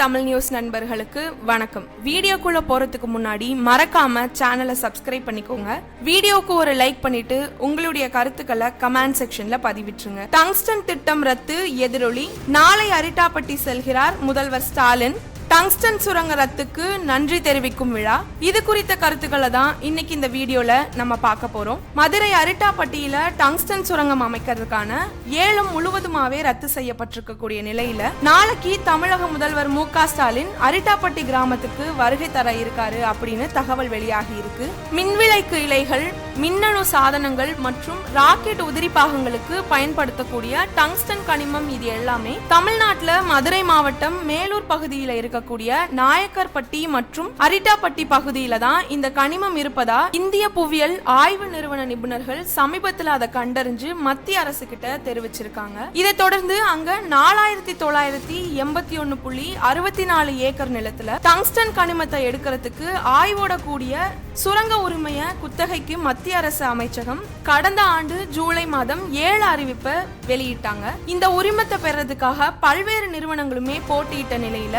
Tamil news நண்பர்களுக்கு வணக்கம். வீடியோக்குள்ள போறதுக்கு முன்னாடி மறக்காம சேனலை சப்ஸ்கிரைப் பண்ணிக்கோங்க. வீடியோக்கு ஒரு லைக் பண்ணிட்டு உங்களுடைய கருத்துக்களை கமெண்ட் செக்ஷன்ல பதிவிட்டுருங்க. டங்ஸ்டன் திட்டம் ரத்து எதிரொலி. நாளை அரிட்டாப்பட்டி செல்கிறார் முதல்வர் ஸ்டாலின். டங்ஸ்டன் சுரங்க ரத்துக்கு நன்றி தெரிவிக்கும் விழா. இது குறித்த கருத்துக்களை தான் இன்னைக்கு இந்த வீடியோல நம்ம பார்க்க போறோம். மதுரை அரிட்டாப்பட்டியில டங்ஸ்டன் சுரங்கம் அமைக்கிறதுக்கான ஏலம் முழுவதுமாவே ரத்து செய்யப்பட்டிருக்கக்கூடிய நிலையில நாளைக்கு தமிழக முதல்வர் மு ஸ்டாலின் அரிட்டாப்பட்டி கிராமத்துக்கு வருகை தர இருக்காரு அப்படின்னு தகவல் வெளியாகி இருக்கு. மின்விளைக்கு இலைகள் மின்னணு சாதனங்கள் மற்றும் ராக்கெட் உதிரி பாகங்களுக்கு பயன்படுத்தக்கூடிய டங்ஸ்டன் கனிமம் இது எல்லாமே தமிழ்நாட்டுல மதுரை மாவட்டம் மேலூர் பகுதியில இருக்கக்கூடிய நாயக்கர்பட்டி மற்றும் அரிட்டாப்பட்டி பகுதியில தான் இந்த கனிமம் இருப்பதா இந்திய புவியியல் ஆய்வு நிறுவன நிபுணர்கள் சமீபத்தில் அதை கண்டறிஞ்சு மத்திய அரசு கிட்ட தெரிவிச்சிருக்காங்க. இதை தொடர்ந்து அங்க நாலாயிரத்தி தொள்ளாயிரத்தி எண்பத்தி ஒன்னு புள்ளி அறுபத்தி நாலு ஏக்கர் நிலத்துல டங்ஸ்டன் கனிமத்தை எடுக்கிறதுக்கு ஆய்வோட கூடிய சுரங்க உரிமைய குத்தகைக்கு மத்திய அரசு அமைச்சகம் கடந்த ஆண்டு ஜூலை மாதம் ஏழு அறிவிப்பை வெளியிட்டாங்க. இந்த உரிமத்தை பெறதுக்காக பல்வேறு நிறுவனங்களுமே போட்டியிட்ட நிலையில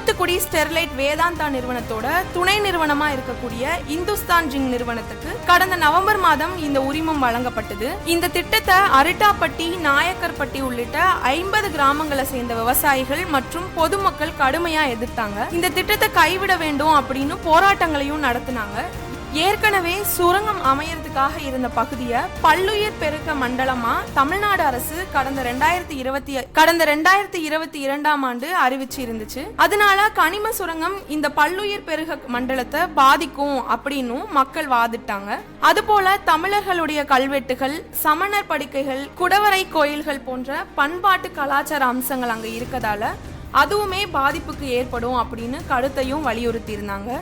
தூத்துக்குடி ஸ்டெர்லைட் வேதாந்தா நிறுவனத்தோட துணை நிறுவனமா இருக்கக்கூடிய இந்துஸ்தான் ஜிங் நிறுவனத்துக்கு கடந்த நவம்பர் மாதம் இந்த உரிமம் வழங்கப்பட்டது. இந்த திட்டத்தை அரிட்டாப்பட்டி நாயக்கர்பட்டி உள்ளிட்ட ஐம்பது கிராமங்களை சேர்ந்த விவசாயிகள் மற்றும் பொதுமக்கள் கடுமையா எதிர்த்தாங்க. இந்த திட்டத்தை கைவிட வேண்டும் அப்படின்னு போராட்டங்களையும் நடத்தினாங்க. ஏற்கனவே சுரங்கம் அமையறதுக்காக இருந்த பகுதியை பல்லுயிர் பெருக்க மண்டலமா தமிழ்நாடு அரசு கடந்த ரெண்டாயிரத்தி இருபத்தி கடந்த ரெண்டாயிரத்தி இருபத்தி இரண்டாம் ஆண்டு அறிவிச்சு இருந்துச்சு அதனால கனிம சுரங்கம் இந்த பல்லுயிர் பெருக மண்டலத்தை பாதிக்கும் அப்படின்னும் மக்கள் வாதிட்டாங்க. அதுபோல தமிழர்களுடைய கல்வெட்டுகள் சமணர் படுக்கைகள் குடவரை கோயில்கள் போன்ற பண்பாட்டு கலாச்சார அம்சங்கள் அங்க இருக்கதால அதுவுமே பாதிப்புக்கு ஏற்படும் அப்படின்னு கருத்தையும் வலியுறுத்தி இருந்தாங்க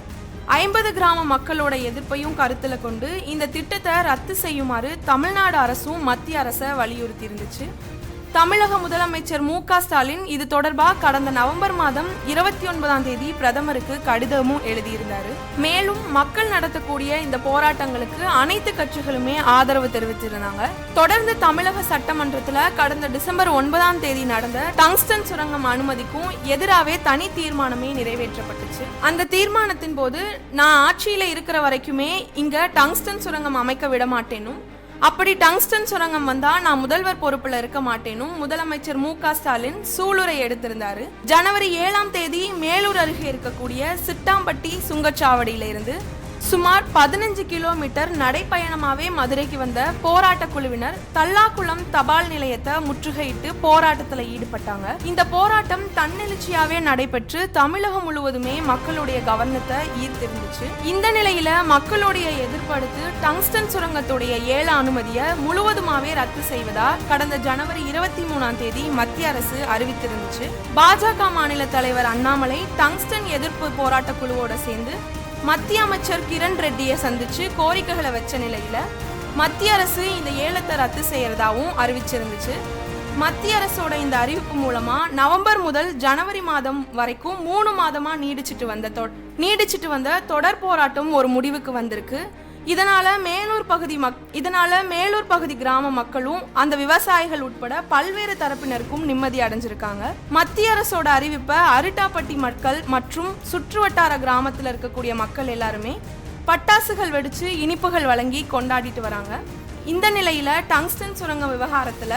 ஐம்பது கிராம மக்களோட எதிர்ப்பையும் கருத்தில் கொண்டு இந்த திட்டத்தை ரத்து செய்யுமாறு தமிழ்நாடு அரசும் மத்திய அரசை வலியுறுத்தி இருந்துச்சு தமிழக முதலமைச்சர் மு க ஸ்டாலின் இது தொடர்பாக கடந்த நவம்பர் மாதம் இருபத்தி ஒன்பதாம் தேதி பிரதமருக்கு கடிதமும் எழுதியிருந்தாரு. மேலும் மக்கள் நடத்தக்கூடிய இந்த போராட்டங்களுக்கு அனைத்து கட்சிகளுமே ஆதரவு தெரிவித்திருந்தாங்க. தொடர்ந்து தமிழக சட்டமன்றத்துல கடந்த டிசம்பர் ஒன்பதாம் தேதி நடந்த டங்ஸ்டன் சுரங்கம் அனுமதிக்கும் எதிராகவே தனி தீர்மானமே நிறைவேற்றப்பட்டுச்சு. அந்த தீர்மானத்தின் போது நான் ஆட்சியில இருக்கிற வரைக்குமே இங்க டங்ஸ்டன் சுரங்கம் அமைக்க விட மாட்டேனும். அப்படி டங்ஸ்டன் சுரங்கம் வந்தா நான் முதல்வர் பொறுப்புல இருக்க மாட்டேனும். முதலமைச்சர் மு க ஸ்டாலின் சூளுரை எடுத்திருந்தாரு. ஜனவரி ஏழாம் தேதி மேலூர் அருகே இருக்கக்கூடிய சிட்டாம்பட்டி சுங்கச்சாவடியில இருந்து சுமார் பதினஞ்சு கிலோமீட்டர் நடைப்பயணமாவே மதுரைக்கு வந்த போராட்ட குழுவினர் தல்லாக்குளம் தபால் நிலையத்தை முற்றுகையிட்டு போராட்டத்தில் ஈடுபட்டாங்க. இந்த போராட்டம் தன்னெழுச்சியாவே நடைபெற்று தமிழகம் முழுவதுமே மக்களுடைய கவனத்தை ஈர்த்திருந்துச்சு. இந்த நிலையில மக்களுடைய எதிர்ப்படுத்து டங்ஸ்டன் சுரங்கத்துடைய ஏல அனுமதியை முழுவதுமாவே ரத்து செய்வதா கடந்த ஜனவரி இருபத்தி மூணாம் தேதி மத்திய அரசு அறிவித்திருந்துச்சு. பாஜக மாநில தலைவர் அண்ணாமலை டங்ஸ்டன் எதிர்ப்பு போராட்ட குழுவோட சேர்ந்து மத்திய அமைச்சர் கிரண் ரெட்டியை சந்திச்சு கோரிக்கைகளை வச்ச நிலையில மத்திய அரசு இந்த ஏலத்தை ரத்து செய்யறதாவும் அறிவிச்சிருந்துச்சு. மத்திய அரசோட இந்த அறிவிப்பு மூலமா நவம்பர் முதல் ஜனவரி மாதம் வரைக்கும் மூணு மாதமா நீடிச்சிட்டு வந்த நீடிச்சிட்டு வந்த தொடர் போராட்டம் ஒரு முடிவுக்கு வந்திருக்கு. இதனால மேலூர் பகுதி மக் இதனால மேலூர் பகுதி கிராம மக்களும் அந்த விவசாயிகள் உட்பட பல்வேறு தரப்பினருக்கும் நிம்மதி அடைஞ்சிருக்காங்க. மத்திய அரசோட அறிவிப்பை அரிட்டாப்பட்டி மக்கள் மற்றும் சுற்றுவட்டார கிராமத்தில் இருக்கக்கூடிய மக்கள் எல்லாருமே பட்டாசுகள் வெடிச்சு இனிப்புகள் வழங்கி கொண்டாடிட்டு வராங்க. இந்த நிலையில டங்ஸ்டன் சுரங்கம் விவகாரத்துல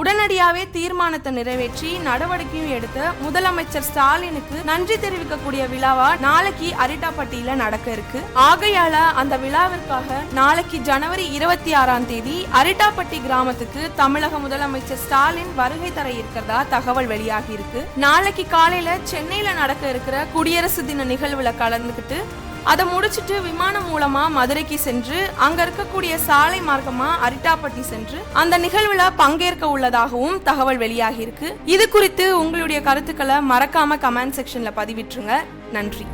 உடனடியாகவே தீர்மானத்தை நிறைவேற்றி நடவடிக்கையும் எடுத்த முதலமைச்சர் ஸ்டாலினுக்கு நன்றி தெரிவிக்கக்கூடிய விழாவா நாளைக்கு அரிட்டாப்பட்டியில நடக்க இருக்கு. ஆகையால அந்த விழாவிற்காக நாளைக்கு ஜனவரி இருபத்தி ஆறாம் தேதி அரிட்டாப்பட்டி கிராமத்துக்கு தமிழக முதலமைச்சர் ஸ்டாலின் வருகை தர இருக்கிறதா தகவல் வெளியாகி இருக்கு. நாளைக்கு காலையில சென்னையில நடக்க இருக்கிற குடியரசு தின நிகழ்வுல கலந்துக்கிட்டு அதை முடிச்சிட்டு விமானம் மூலமா மதுரைக்கு சென்று அங்க இருக்கக்கூடிய சாலை மார்க்கமா அரிட்டாப்பட்டி சென்று அந்த நிகழ்வுல பங்கேற்க உள்ளதாகவும் தகவல் வெளியாகி இருக்கு இது குறித்து உங்களுடைய கருத்துக்களை மறக்காம கமெண்ட் செக்ஷன்ல பதிவிட்டுருங்க. நன்றி.